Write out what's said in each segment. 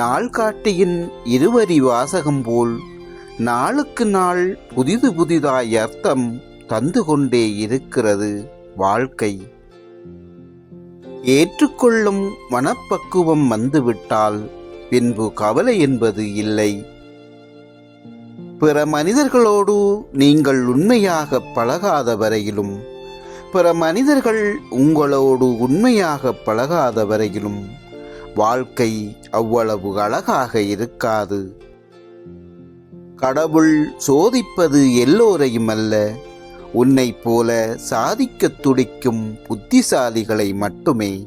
நாள்காட்டியின் இருவரி வாசகம் போல் நாளுக்கு நாள் புதிது புதிதாய் அர்த்தம் தந்து கொண்டே இருக்கிறது வாழ்க்கை. ஏற்றுக்கொள்ளும் மனப்பக்குவம் வந்துவிட்டால் பின்பு கவலை என்பது இல்லை. பிற மனிதர்களோடு நீங்கள் உண்மையாக பழகாத வரையிலும் பிற மனிதர்கள் உங்களோடு உண்மையாக பழகாத வரையிலும் வாழ்க்கை அவ்வளவு அழகாக இருக்காது. கடவுள் சோதிப்பது எல்லோரையும் அல்ல. உன்னைப் போல சாதிக்கத் துடிக்கும் புத்திசாலிகளை மட்டுமே.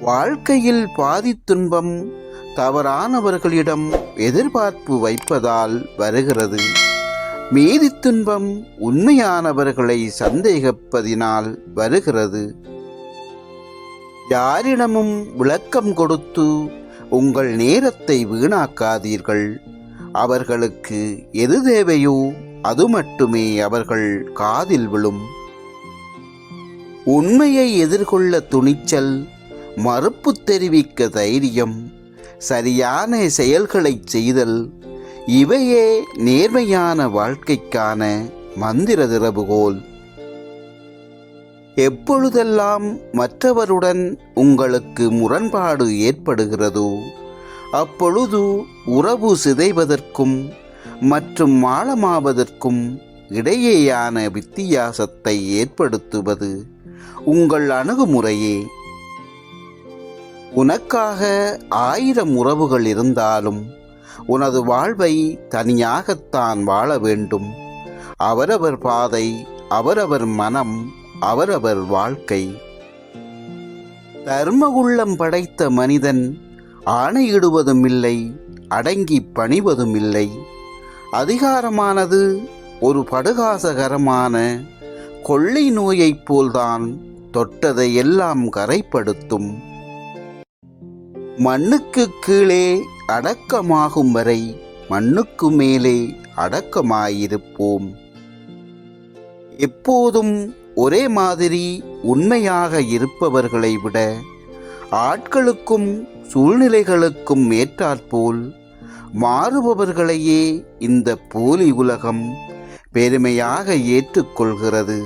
வாழ்க்கையில் பாதி துன்பம் தவறானவர்களிடம் எதிர்பார்ப்பு வைப்பதால் வருகிறது. மீதி துன்பம் உண்மையானவர்களை சந்தேகிப்பதினால் வருகிறது. யாரிடமும் விளக்கம் கொடுத்து உங்கள் நேரத்தை வீணாக்காதீர்கள். அவர்களுக்கு எது தேவையோ அது மட்டுமே அவர்கள் காதில் விழும். உண்மையை எதிர்கொள்ள துணிச்சல் மறுப்பு தெரிவிக்க தைரியம் சரியான செயல்களைச் செய்தல் இவையே நேர்மையான வாழ்க்கைக்கான மந்திர திறவுகோல். எப்பொழுதெல்லாம் மற்றவருடன் உங்களுக்கு முரண்பாடு ஏற்படுகிறதோ அப்பொழுது உறவு சிதைவதற்கும் மற்றும் ஆழமாவதற்கும் இடையேயான வித்தியாசத்தை ஏற்படுத்துவது உங்கள் அணுகுமுறையே. உனக்காக ஆயிரம் உறவுகள் இருந்தாலும் உனது வாழ்வை தனியாகத்தான் வாழ வேண்டும். அவரவர் பாதை அவரவர் மனம் அவரவர் வாழ்க்கை. தர்ம உள்ளம் படைத்த மனிதன் ஆணையிடுவதும் இல்லை அடங்கி பணிவதும் இல்லை அதிகாரமானது ஒரு படுகாசகரமான கொள்ளை நோயைப் போல்தான் தொட்டதை எல்லாம் கரைப்படுத்தும். மண்ணுக்கு கீழே அடக்கமாகும் வரை மண்ணுக்கு மேலே அடக்கமாயிருப்போம். எப்போதும் ஒரே மாதிரி உண்மையாக இருப்பவர்களை விட ஆட்களுக்கும் சூழ்நிலைகளுக்கும் ஏற்றாற்போல் மாறுபவர்களையே இந்த போலி உலகம் பெருமையாக ஏற்றுக்கொள்கிறது.